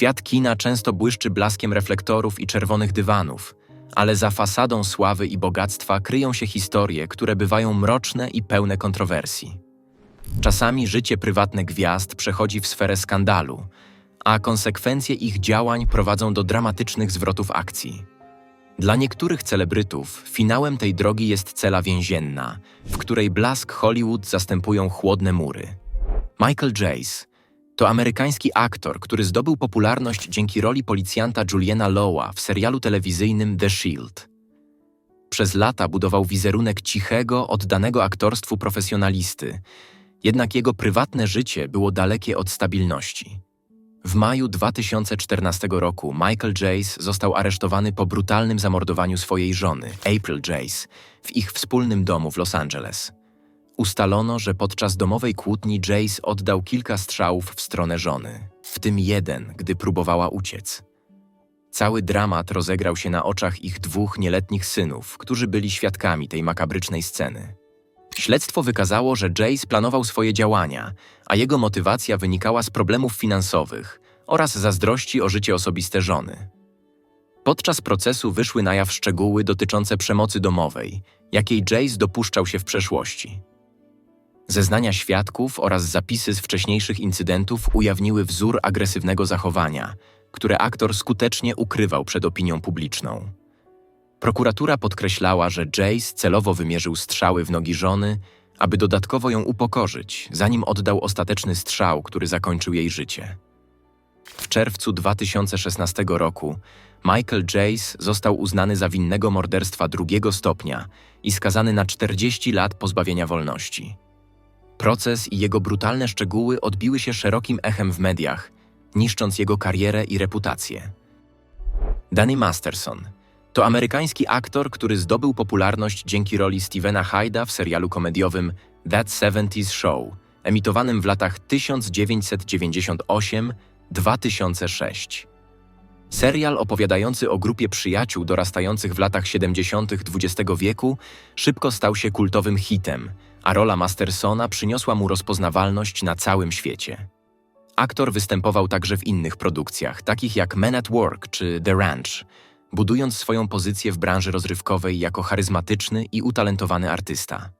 Świat kina często błyszczy blaskiem reflektorów i czerwonych dywanów, ale za fasadą sławy i bogactwa kryją się historie, które bywają mroczne i pełne kontrowersji. Czasami życie prywatne gwiazd przechodzi w sferę skandalu, a konsekwencje ich działań prowadzą do dramatycznych zwrotów akcji. Dla niektórych celebrytów finałem tej drogi jest cela więzienna, w której blask Hollywood zastępują chłodne mury. Michael Jace to amerykański aktor, który zdobył popularność dzięki roli policjanta Juliana Lowa w serialu telewizyjnym The Shield. Przez lata budował wizerunek cichego, oddanego aktorstwu profesjonalisty, jednak jego prywatne życie było dalekie od stabilności. W maju 2014 roku Michael Jace został aresztowany po brutalnym zamordowaniu swojej żony, April Jace, w ich wspólnym domu w Los Angeles. Ustalono, że podczas domowej kłótni Jace oddał kilka strzałów w stronę żony, w tym jeden, gdy próbowała uciec. Cały dramat rozegrał się na oczach ich dwóch nieletnich synów, którzy byli świadkami tej makabrycznej sceny. Śledztwo wykazało, że Jace planował swoje działania, a jego motywacja wynikała z problemów finansowych oraz zazdrości o życie osobiste żony. Podczas procesu wyszły na jaw szczegóły dotyczące przemocy domowej, jakiej Jace dopuszczał się w przeszłości. Zeznania świadków oraz zapisy z wcześniejszych incydentów ujawniły wzór agresywnego zachowania, które aktor skutecznie ukrywał przed opinią publiczną. Prokuratura podkreślała, że Jace celowo wymierzył strzały w nogi żony, aby dodatkowo ją upokorzyć, zanim oddał ostateczny strzał, który zakończył jej życie. W czerwcu 2016 roku Michael Jace został uznany za winnego morderstwa drugiego stopnia i skazany na 40 lat pozbawienia wolności. Proces i jego brutalne szczegóły odbiły się szerokim echem w mediach, niszcząc jego karierę i reputację. Danny Masterson to amerykański aktor, który zdobył popularność dzięki roli Stevena Hyda w serialu komediowym That 70s Show, emitowanym w latach 1998-2006. Serial opowiadający o grupie przyjaciół dorastających w latach 70. XX wieku szybko stał się kultowym hitem, a rola Mastersona przyniosła mu rozpoznawalność na całym świecie. Aktor występował także w innych produkcjach, takich jak Men at Work czy The Ranch, budując swoją pozycję w branży rozrywkowej jako charyzmatyczny i utalentowany artysta.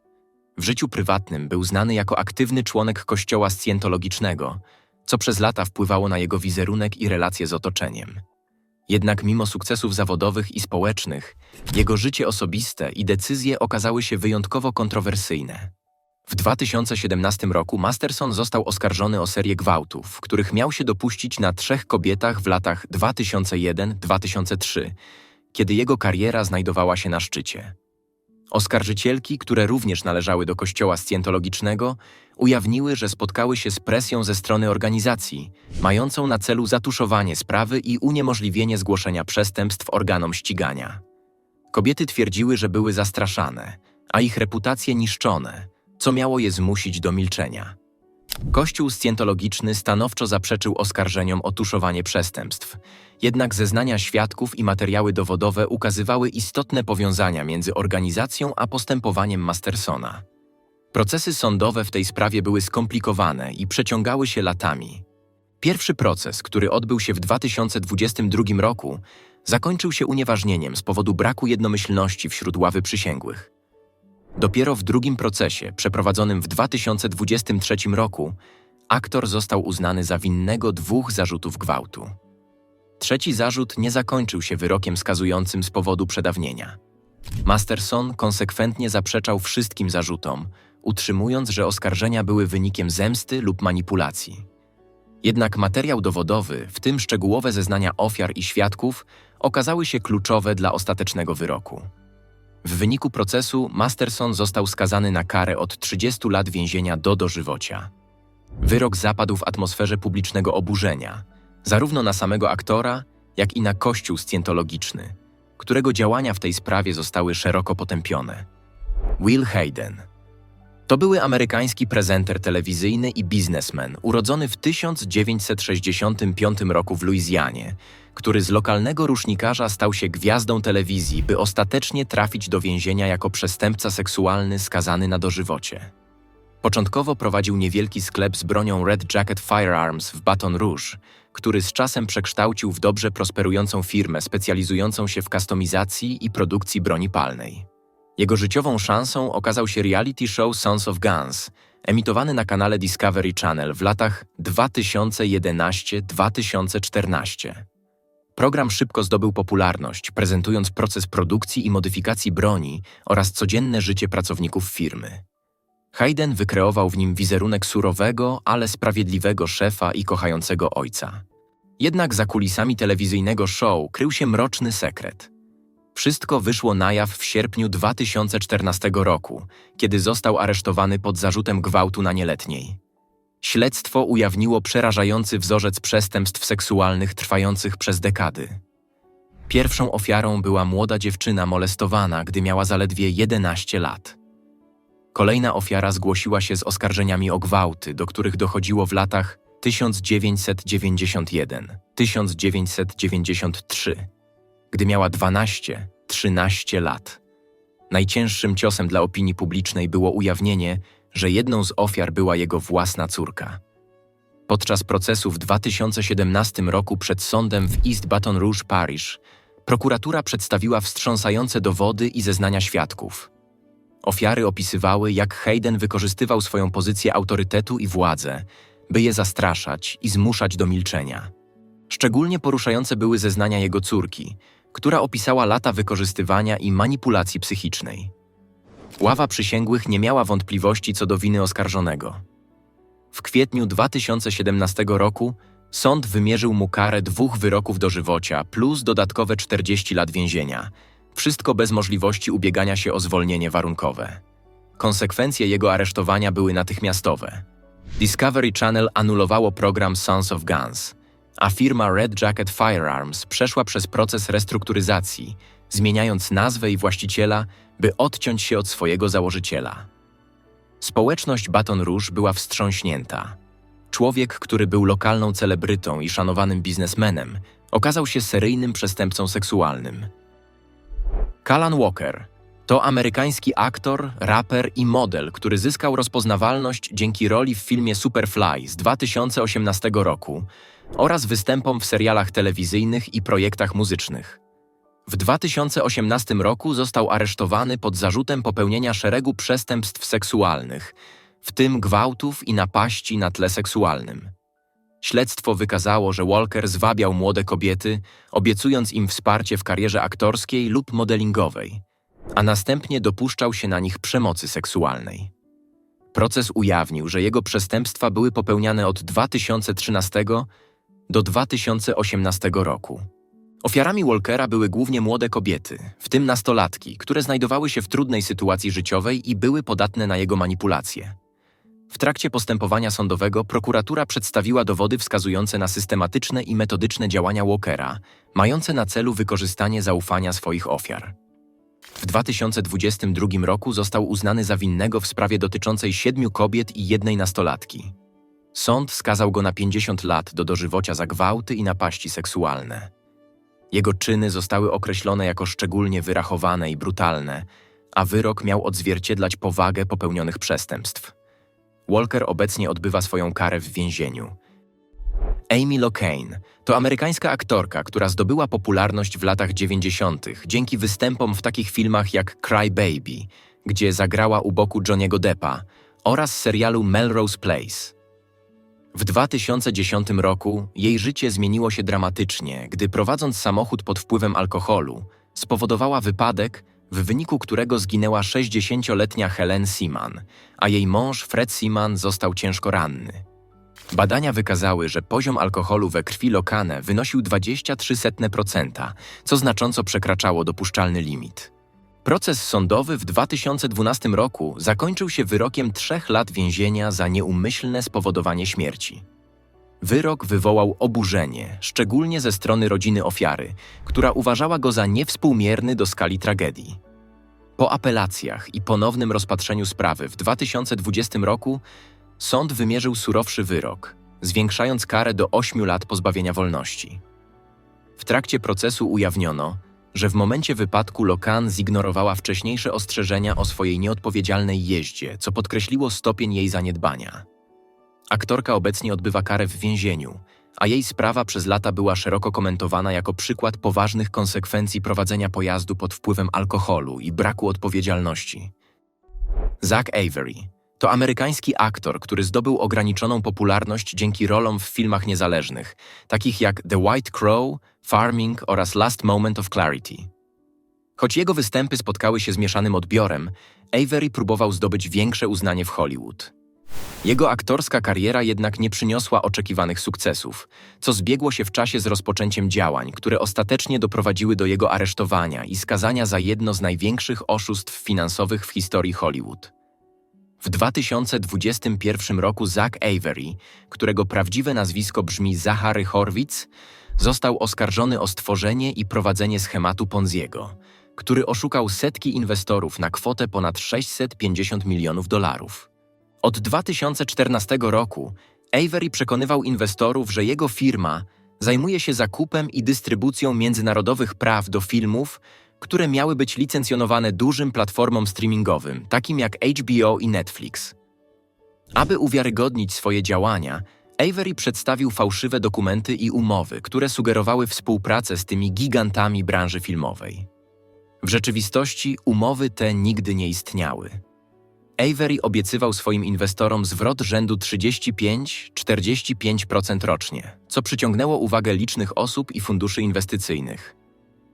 W życiu prywatnym był znany jako aktywny członek kościoła scjentologicznego, co przez lata wpływało na jego wizerunek i relacje z otoczeniem. Jednak mimo sukcesów zawodowych i społecznych, jego życie osobiste i decyzje okazały się wyjątkowo kontrowersyjne. W 2017 roku Masterson został oskarżony o serię gwałtów, których miał się dopuścić na trzech kobietach w latach 2001-2003, kiedy jego kariera znajdowała się na szczycie. Oskarżycielki, które również należały do kościoła scjentologicznego, ujawniły, że spotkały się z presją ze strony organizacji, mającą na celu zatuszowanie sprawy i uniemożliwienie zgłoszenia przestępstw organom ścigania. Kobiety twierdziły, że były zastraszane, a ich reputacje niszczone, co miało je zmusić do milczenia. Kościół scjentologiczny stanowczo zaprzeczył oskarżeniom o tuszowanie przestępstw, jednak zeznania świadków i materiały dowodowe ukazywały istotne powiązania między organizacją a postępowaniem Mastersona. Procesy sądowe w tej sprawie były skomplikowane i przeciągały się latami. Pierwszy proces, który odbył się w 2022 roku, zakończył się unieważnieniem z powodu braku jednomyślności wśród ławy przysięgłych. Dopiero w drugim procesie, przeprowadzonym w 2023 roku, aktor został uznany za winnego dwóch zarzutów gwałtu. Trzeci zarzut nie zakończył się wyrokiem skazującym z powodu przedawnienia. Masterson konsekwentnie zaprzeczał wszystkim zarzutom, utrzymując, że oskarżenia były wynikiem zemsty lub manipulacji. Jednak materiał dowodowy, w tym szczegółowe zeznania ofiar i świadków, okazały się kluczowe dla ostatecznego wyroku. W wyniku procesu Masterson został skazany na karę od 30 lat więzienia do dożywocia. Wyrok zapadł w atmosferze publicznego oburzenia, zarówno na samego aktora, jak i na kościół scjentologiczny, którego działania w tej sprawie zostały szeroko potępione. Will Hayden to były amerykański prezenter telewizyjny i biznesmen, urodzony w 1965 roku w Luizjanie, który z lokalnego rusznikarza stał się gwiazdą telewizji, by ostatecznie trafić do więzienia jako przestępca seksualny skazany na dożywocie. Początkowo prowadził niewielki sklep z bronią Red Jacket Firearms w Baton Rouge, który z czasem przekształcił w dobrze prosperującą firmę specjalizującą się w kustomizacji i produkcji broni palnej. Jego życiową szansą okazał się reality show Sons of Guns, emitowany na kanale Discovery Channel w latach 2011-2014. Program szybko zdobył popularność, prezentując proces produkcji i modyfikacji broni oraz codzienne życie pracowników firmy. Hayden wykreował w nim wizerunek surowego, ale sprawiedliwego szefa i kochającego ojca. Jednak za kulisami telewizyjnego show krył się mroczny sekret. Wszystko wyszło na jaw w sierpniu 2014 roku, kiedy został aresztowany pod zarzutem gwałtu na nieletniej. Śledztwo ujawniło przerażający wzorzec przestępstw seksualnych trwających przez dekady. Pierwszą ofiarą była młoda dziewczyna molestowana, gdy miała zaledwie 11 lat. Kolejna ofiara zgłosiła się z oskarżeniami o gwałty, do których dochodziło w latach 1991-1993, gdy miała 12-13 lat. Najcięższym ciosem dla opinii publicznej było ujawnienie, że jedną z ofiar była jego własna córka. Podczas procesu w 2017 roku przed sądem w East Baton Rouge Parish prokuratura przedstawiła wstrząsające dowody i zeznania świadków. Ofiary opisywały, jak Hayden wykorzystywał swoją pozycję autorytetu i władzę, by je zastraszać i zmuszać do milczenia. Szczególnie poruszające były zeznania jego córki, która opisała lata wykorzystywania i manipulacji psychicznej. Ława przysięgłych nie miała wątpliwości co do winy oskarżonego. W kwietniu 2017 roku sąd wymierzył mu karę dwóch wyroków dożywocia plus dodatkowe 40 lat więzienia, wszystko bez możliwości ubiegania się o zwolnienie warunkowe. Konsekwencje jego aresztowania były natychmiastowe. Discovery Channel anulowało program Sons of Guns, a firma Red Jacket Firearms przeszła przez proces restrukturyzacji, zmieniając nazwę i właściciela, by odciąć się od swojego założyciela. Społeczność Baton Rouge była wstrząśnięta. Człowiek, który był lokalną celebrytą i szanowanym biznesmenem, okazał się seryjnym przestępcą seksualnym. Callan Walker to amerykański aktor, raper i model, który zyskał rozpoznawalność dzięki roli w filmie Superfly z 2018 roku oraz występom w serialach telewizyjnych i projektach muzycznych. W 2018 roku został aresztowany pod zarzutem popełnienia szeregu przestępstw seksualnych, w tym gwałtów i napaści na tle seksualnym. Śledztwo wykazało, że Walker zwabiał młode kobiety, obiecując im wsparcie w karierze aktorskiej lub modelingowej, a następnie dopuszczał się na nich przemocy seksualnej. Proces ujawnił, że jego przestępstwa były popełniane od 2013 do 2018 roku. Ofiarami Walkera były głównie młode kobiety, w tym nastolatki, które znajdowały się w trudnej sytuacji życiowej i były podatne na jego manipulacje. W trakcie postępowania sądowego prokuratura przedstawiła dowody wskazujące na systematyczne i metodyczne działania Walkera, mające na celu wykorzystanie zaufania swoich ofiar. W 2022 roku został uznany za winnego w sprawie dotyczącej siedmiu kobiet i jednej nastolatki. Sąd skazał go na 50 lat do dożywocia za gwałty i napaści seksualne. Jego czyny zostały określone jako szczególnie wyrachowane i brutalne, a wyrok miał odzwierciedlać powagę popełnionych przestępstw. Walker obecnie odbywa swoją karę w więzieniu. Amy Locane to amerykańska aktorka, która zdobyła popularność w latach 90. dzięki występom w takich filmach jak Cry Baby, gdzie zagrała u boku Johniego Deppa, oraz serialu Melrose Place. W 2010 roku jej życie zmieniło się dramatycznie, gdy prowadząc samochód pod wpływem alkoholu, spowodowała wypadek, w wyniku którego zginęła 60-letnia Helen Seaman, a jej mąż Fred Seaman został ciężko ranny. Badania wykazały, że poziom alkoholu we krwi Lokane wynosił 23%, co znacząco przekraczało dopuszczalny limit. Proces sądowy w 2012 roku zakończył się wyrokiem trzech lat więzienia za nieumyślne spowodowanie śmierci. Wyrok wywołał oburzenie, szczególnie ze strony rodziny ofiary, która uważała go za niewspółmierny do skali tragedii. Po apelacjach i ponownym rozpatrzeniu sprawy w 2020 roku sąd wymierzył surowszy wyrok, zwiększając karę do 8 lat pozbawienia wolności. W trakcie procesu ujawniono, że w momencie wypadku Lokan zignorowała wcześniejsze ostrzeżenia o swojej nieodpowiedzialnej jeździe, co podkreśliło stopień jej zaniedbania. Aktorka obecnie odbywa karę w więzieniu, a jej sprawa przez lata była szeroko komentowana jako przykład poważnych konsekwencji prowadzenia pojazdu pod wpływem alkoholu i braku odpowiedzialności. Zach Avery to amerykański aktor, który zdobył ograniczoną popularność dzięki rolom w filmach niezależnych, takich jak The White Crow, Farming oraz Last Moment of Clarity. Choć jego występy spotkały się z mieszanym odbiorem, Avery próbował zdobyć większe uznanie w Hollywood. Jego aktorska kariera jednak nie przyniosła oczekiwanych sukcesów, co zbiegło się w czasie z rozpoczęciem działań, które ostatecznie doprowadziły do jego aresztowania i skazania za jedno z największych oszustw finansowych w historii Hollywood. W 2021 roku Zach Avery, którego prawdziwe nazwisko brzmi Zachary Horwitz, został oskarżony o stworzenie i prowadzenie schematu Ponziego, który oszukał setki inwestorów na kwotę ponad 650 milionów dolarów. Od 2014 roku Avery przekonywał inwestorów, że jego firma zajmuje się zakupem i dystrybucją międzynarodowych praw do filmów, które miały być licencjonowane dużym platformom streamingowym, takim jak HBO i Netflix. Aby uwiarygodnić swoje działania, Avery przedstawił fałszywe dokumenty i umowy, które sugerowały współpracę z tymi gigantami branży filmowej. W rzeczywistości umowy te nigdy nie istniały. Avery obiecywał swoim inwestorom zwrot rzędu 35-45% rocznie, co przyciągnęło uwagę licznych osób i funduszy inwestycyjnych.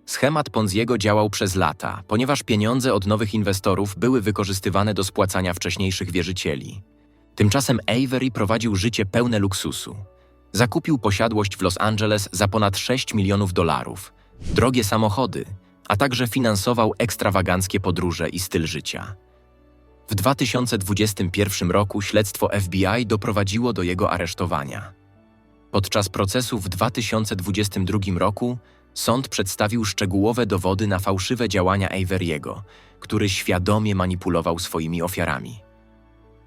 Schemat Ponziego działał przez lata, ponieważ pieniądze od nowych inwestorów były wykorzystywane do spłacania wcześniejszych wierzycieli. Tymczasem Avery prowadził życie pełne luksusu. Zakupił posiadłość w Los Angeles za ponad 6 milionów dolarów, drogie samochody, a także finansował ekstrawaganckie podróże i styl życia. W 2021 roku śledztwo FBI doprowadziło do jego aresztowania. Podczas procesu w 2022 roku sąd przedstawił szczegółowe dowody na fałszywe działania Avery'ego, który świadomie manipulował swoimi ofiarami.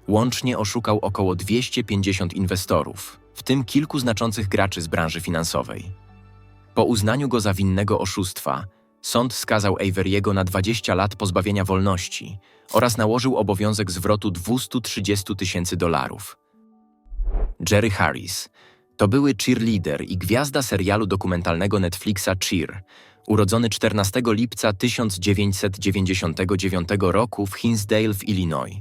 Łącznie oszukał około 250 inwestorów, w tym kilku znaczących graczy z branży finansowej. Po uznaniu go za winnego oszustwa, sąd skazał Avery'ego na 20 lat pozbawienia wolności oraz nałożył obowiązek zwrotu 230 tysięcy dolarów. Jerry Harris to były cheerleader i gwiazda serialu dokumentalnego Netflixa Cheer, urodzony 14 lipca 1999 roku w Hinsdale w Illinois.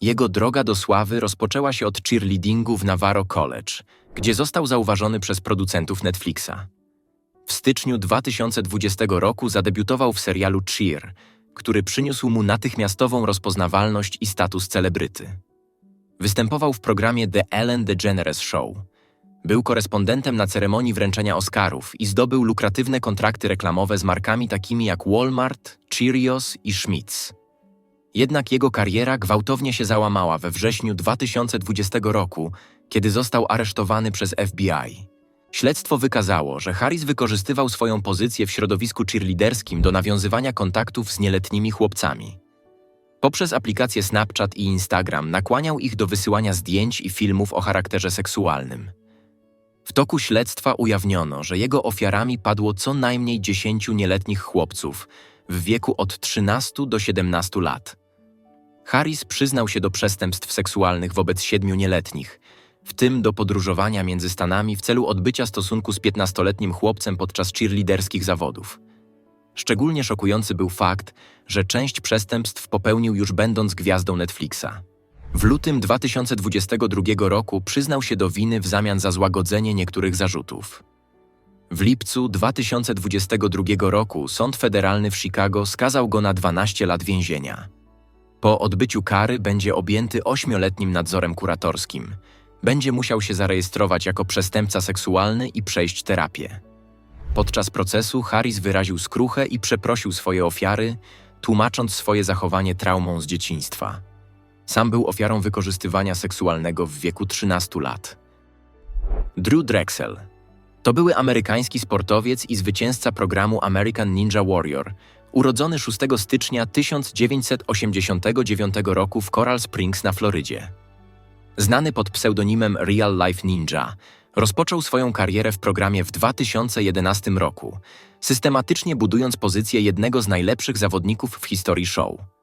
Jego droga do sławy rozpoczęła się od cheerleadingu w Navarro College, gdzie został zauważony przez producentów Netflixa. W styczniu 2020 roku zadebiutował w serialu Cheer, który przyniósł mu natychmiastową rozpoznawalność i status celebryty. Występował w programie The Ellen DeGeneres Show. Był korespondentem na ceremonii wręczenia Oscarów i zdobył lukratywne kontrakty reklamowe z markami takimi jak Walmart, Cheerios i Schmitz. Jednak jego kariera gwałtownie się załamała we wrześniu 2020 roku, kiedy został aresztowany przez FBI. Śledztwo wykazało, że Harris wykorzystywał swoją pozycję w środowisku cheerleaderskim do nawiązywania kontaktów z nieletnimi chłopcami. Poprzez aplikacje Snapchat i Instagram nakłaniał ich do wysyłania zdjęć i filmów o charakterze seksualnym. W toku śledztwa ujawniono, że jego ofiarami padło co najmniej 10 nieletnich chłopców w wieku od 13 do 17 lat. Harris przyznał się do przestępstw seksualnych wobec siedmiu nieletnich, w tym do podróżowania między Stanami w celu odbycia stosunku z 15-letnim chłopcem podczas cheerleaderskich zawodów. Szczególnie szokujący był fakt, że część przestępstw popełnił już będąc gwiazdą Netflixa. W lutym 2022 roku przyznał się do winy w zamian za złagodzenie niektórych zarzutów. W lipcu 2022 roku Sąd Federalny w Chicago skazał go na 12 lat więzienia. Po odbyciu kary będzie objęty ośmioletnim nadzorem kuratorskim. Będzie musiał się zarejestrować jako przestępca seksualny i przejść terapię. Podczas procesu Harris wyraził skruchę i przeprosił swoje ofiary, tłumacząc swoje zachowanie traumą z dzieciństwa. Sam był ofiarą wykorzystywania seksualnego w wieku 13 lat. Drew Drexel to były amerykański sportowiec i zwycięzca programu American Ninja Warrior, urodzony 6 stycznia 1989 roku w Coral Springs na Florydzie. Znany pod pseudonimem Real Life Ninja, rozpoczął swoją karierę w programie w 2011 roku, systematycznie budując pozycję jednego z najlepszych zawodników w historii show.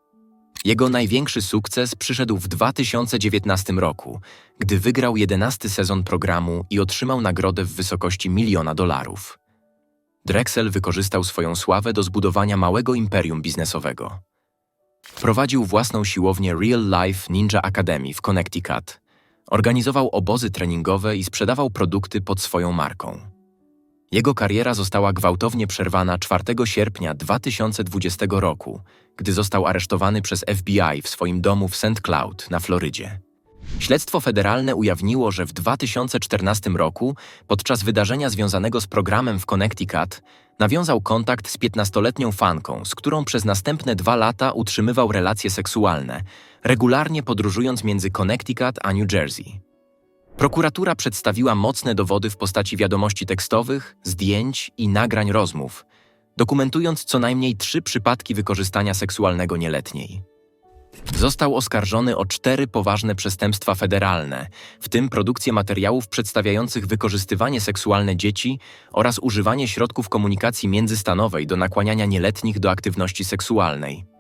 Jego największy sukces przyszedł w 2019 roku, gdy wygrał 11 sezon programu i otrzymał nagrodę w wysokości miliona dolarów. Drexel wykorzystał swoją sławę do zbudowania małego imperium biznesowego. Prowadził własną siłownię Real Life Ninja Academy w Connecticut. Organizował obozy treningowe i sprzedawał produkty pod swoją marką. Jego kariera została gwałtownie przerwana 4 sierpnia 2020 roku, gdy został aresztowany przez FBI w swoim domu w St. Cloud na Florydzie. Śledztwo federalne ujawniło, że w 2014 roku, podczas wydarzenia związanego z programem w Connecticut, nawiązał kontakt z 15-letnią fanką, z którą przez następne dwa lata utrzymywał relacje seksualne, regularnie podróżując między Connecticut a New Jersey. Prokuratura przedstawiła mocne dowody w postaci wiadomości tekstowych, zdjęć i nagrań rozmów, dokumentując co najmniej trzy przypadki wykorzystania seksualnego nieletniej. Został oskarżony o cztery poważne przestępstwa federalne, w tym produkcję materiałów przedstawiających wykorzystywanie seksualne dzieci oraz używanie środków komunikacji międzystanowej do nakłaniania nieletnich do aktywności seksualnej.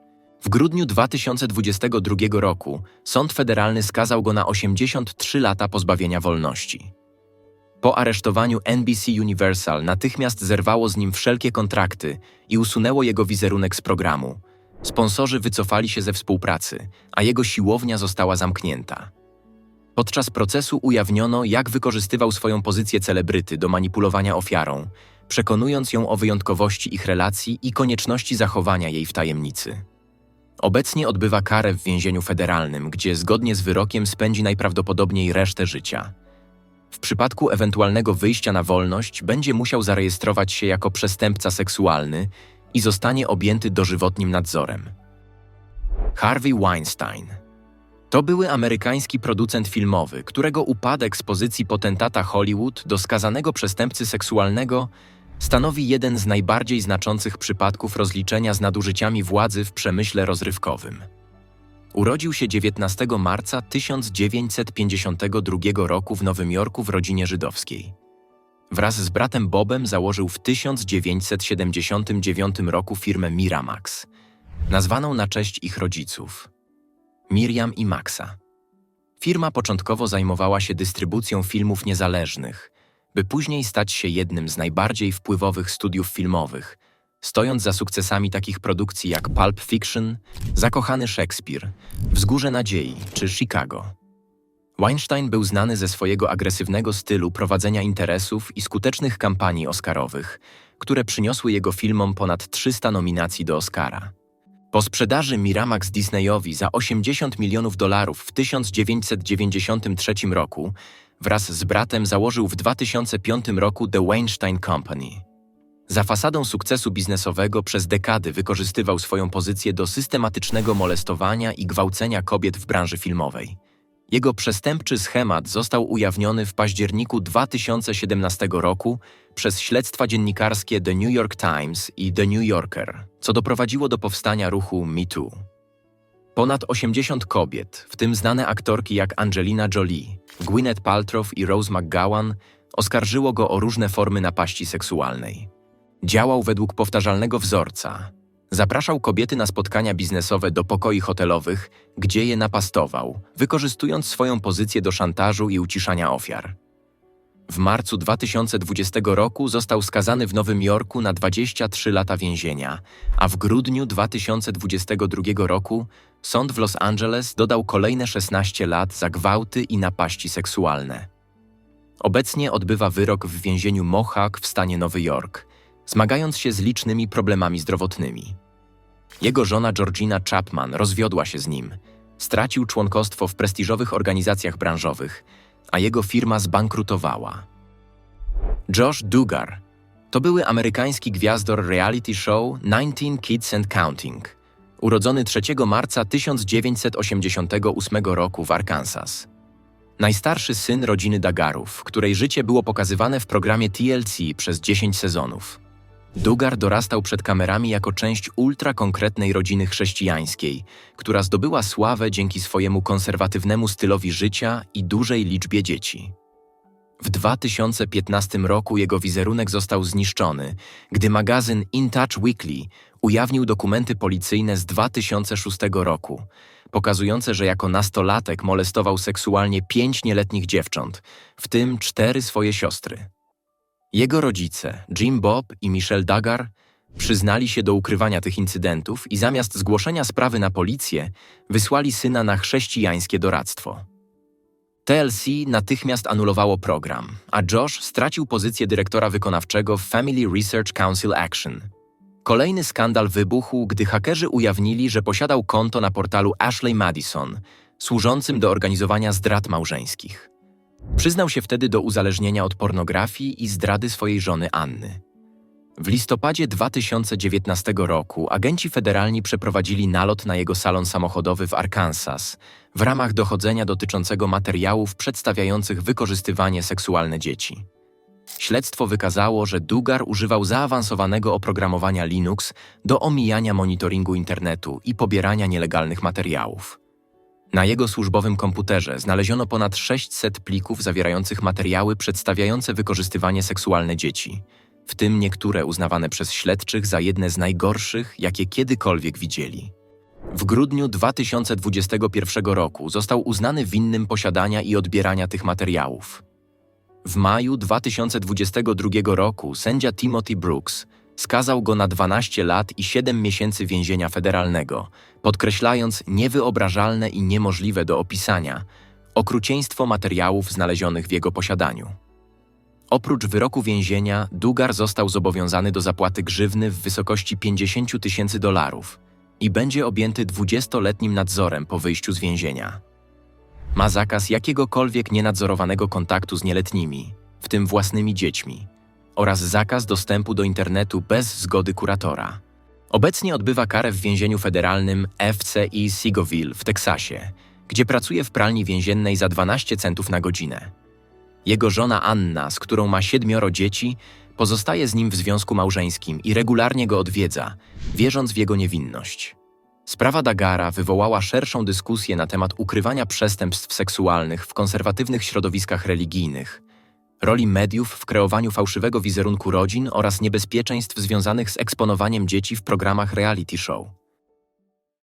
W grudniu 2022 roku sąd federalny skazał go na 83 lata pozbawienia wolności. Po aresztowaniu NBC Universal natychmiast zerwało z nim wszelkie kontrakty i usunęło jego wizerunek z programu. Sponsorzy wycofali się ze współpracy, a jego siłownia została zamknięta. Podczas procesu ujawniono, jak wykorzystywał swoją pozycję celebryty do manipulowania ofiarą, przekonując ją o wyjątkowości ich relacji i konieczności zachowania jej w tajemnicy. Obecnie odbywa karę w więzieniu federalnym, gdzie zgodnie z wyrokiem spędzi najprawdopodobniej resztę życia. W przypadku ewentualnego wyjścia na wolność będzie musiał zarejestrować się jako przestępca seksualny i zostanie objęty dożywotnim nadzorem. Harvey Weinstein to były amerykański producent filmowy, którego upadek z pozycji potentata Hollywood do skazanego przestępcy seksualnego stanowi jeden z najbardziej znaczących przypadków rozliczenia z nadużyciami władzy w przemyśle rozrywkowym. Urodził się 19 marca 1952 roku w Nowym Jorku w rodzinie żydowskiej. Wraz z bratem Bobem założył w 1979 roku firmę Miramax, nazwaną na cześć ich rodziców Miriam i Maxa. Firma początkowo zajmowała się dystrybucją filmów niezależnych, by później stać się jednym z najbardziej wpływowych studiów filmowych, stojąc za sukcesami takich produkcji jak Pulp Fiction, Zakochany Szekspir, Wzgórze Nadziei czy Chicago. Weinstein był znany ze swojego agresywnego stylu prowadzenia interesów i skutecznych kampanii oscarowych, które przyniosły jego filmom ponad 300 nominacji do Oscara. Po sprzedaży Miramax Disneyowi za 80 milionów dolarów w 1993 roku, wraz z bratem założył w 2005 roku The Weinstein Company. Za fasadą sukcesu biznesowego przez dekady wykorzystywał swoją pozycję do systematycznego molestowania i gwałcenia kobiet w branży filmowej. Jego przestępczy schemat został ujawniony w październiku 2017 roku przez śledztwa dziennikarskie The New York Times i The New Yorker, co doprowadziło do powstania ruchu MeToo. Ponad 80 kobiet, w tym znane aktorki jak Angelina Jolie, Gwyneth Paltrow i Rose McGowan, oskarżyło go o różne formy napaści seksualnej. Działał według powtarzalnego wzorca. Zapraszał kobiety na spotkania biznesowe do pokoi hotelowych, gdzie je napastował, wykorzystując swoją pozycję do szantażu i uciszania ofiar. W marcu 2020 roku został skazany w Nowym Jorku na 23 lata więzienia, a w grudniu 2022 roku sąd w Los Angeles dodał kolejne 16 lat za gwałty i napaści seksualne. Obecnie odbywa wyrok w więzieniu Mohawk w stanie Nowy Jork, zmagając się z licznymi problemami zdrowotnymi. Jego żona Georgina Chapman rozwiodła się z nim, stracił członkostwo w prestiżowych organizacjach branżowych, a jego firma zbankrutowała. Josh Duggar to były amerykański gwiazdor reality show 19 Kids and Counting, urodzony 3 marca 1988 roku w Arkansas. Najstarszy syn rodziny Dagarów, której życie było pokazywane w programie TLC przez 10 sezonów. Dugar dorastał przed kamerami jako część ultrakonkretnej rodziny chrześcijańskiej, która zdobyła sławę dzięki swojemu konserwatywnemu stylowi życia i dużej liczbie dzieci. W 2015 roku jego wizerunek został zniszczony, gdy magazyn In Touch Weekly ujawnił dokumenty policyjne z 2006 roku, pokazujące, że jako nastolatek molestował seksualnie pięć nieletnich dziewcząt, w tym cztery swoje siostry. Jego rodzice, Jim Bob i Michelle Duggar, przyznali się do ukrywania tych incydentów i zamiast zgłoszenia sprawy na policję, wysłali syna na chrześcijańskie doradztwo. TLC natychmiast anulowało program, a Josh stracił pozycję dyrektora wykonawczego w Family Research Council Action. Kolejny skandal wybuchł, gdy hakerzy ujawnili, że posiadał konto na portalu Ashley Madison, służącym do organizowania zdrad małżeńskich. Przyznał się wtedy do uzależnienia od pornografii i zdrady swojej żony Anny. W listopadzie 2019 roku agenci federalni przeprowadzili nalot na jego salon samochodowy w Arkansas w ramach dochodzenia dotyczącego materiałów przedstawiających wykorzystywanie seksualne dzieci. Śledztwo wykazało, że Dugar używał zaawansowanego oprogramowania Linux do omijania monitoringu internetu i pobierania nielegalnych materiałów. Na jego służbowym komputerze znaleziono ponad 600 plików zawierających materiały przedstawiające wykorzystywanie seksualne dzieci, w tym niektóre uznawane przez śledczych za jedne z najgorszych, jakie kiedykolwiek widzieli. W grudniu 2021 roku został uznany winnym posiadania i odbierania tych materiałów. W maju 2022 roku sędzia Timothy Brooks skazał go na 12 lat i 7 miesięcy więzienia federalnego, podkreślając niewyobrażalne i niemożliwe do opisania okrucieństwo materiałów znalezionych w jego posiadaniu. Oprócz wyroku więzienia, Dugar został zobowiązany do zapłaty grzywny w wysokości 50 tysięcy dolarów i będzie objęty 20-letnim nadzorem po wyjściu z więzienia. Ma zakaz jakiegokolwiek nienadzorowanego kontaktu z nieletnimi, w tym własnymi dziećmi, oraz zakaz dostępu do internetu bez zgody kuratora. Obecnie odbywa karę w więzieniu federalnym FCI Seagoville w Teksasie, gdzie pracuje w pralni więziennej za 12 centów na godzinę. Jego żona Anna, z którą ma siedmioro dzieci, pozostaje z nim w związku małżeńskim i regularnie go odwiedza, wierząc w jego niewinność. Sprawa Dagara wywołała szerszą dyskusję na temat ukrywania przestępstw seksualnych w konserwatywnych środowiskach religijnych, roli mediów w kreowaniu fałszywego wizerunku rodzin oraz niebezpieczeństw związanych z eksponowaniem dzieci w programach reality show.